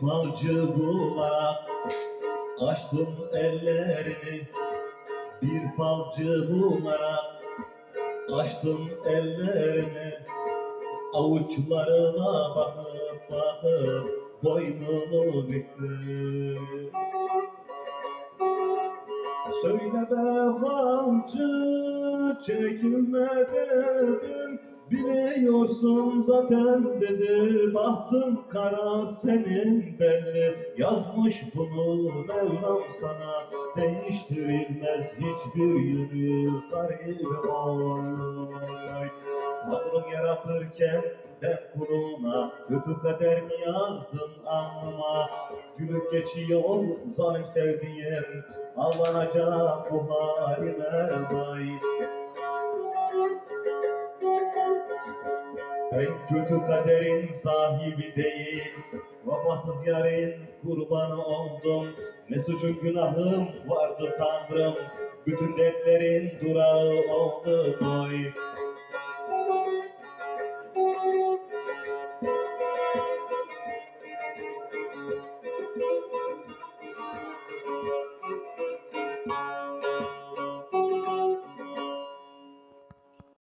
falcı bularak açtım ellerimi. Bir falcı bularak açtım ellerimi. Avuçlarına bakıp bakıp boynumu büktüm. Söyle be falcı çekinme dedim Biliyorsun zaten dedi Bahtın kara senin belli. Yazmış bunu Mevlam sana Değiştirilmez hiçbir yönü Garip oy Tanrım yaratırken ben kuluna Kötü kader mi yazdın alnıma? Gülüp geçiyor zalim sevdiğim Ağlanacak bu halime vay Ben kötü kaderin sahibi değil. Vefasız yarın kurbanı oldum. Ne suçum günahım vardı tanrım. Bütün dertlerin durağı oldu boy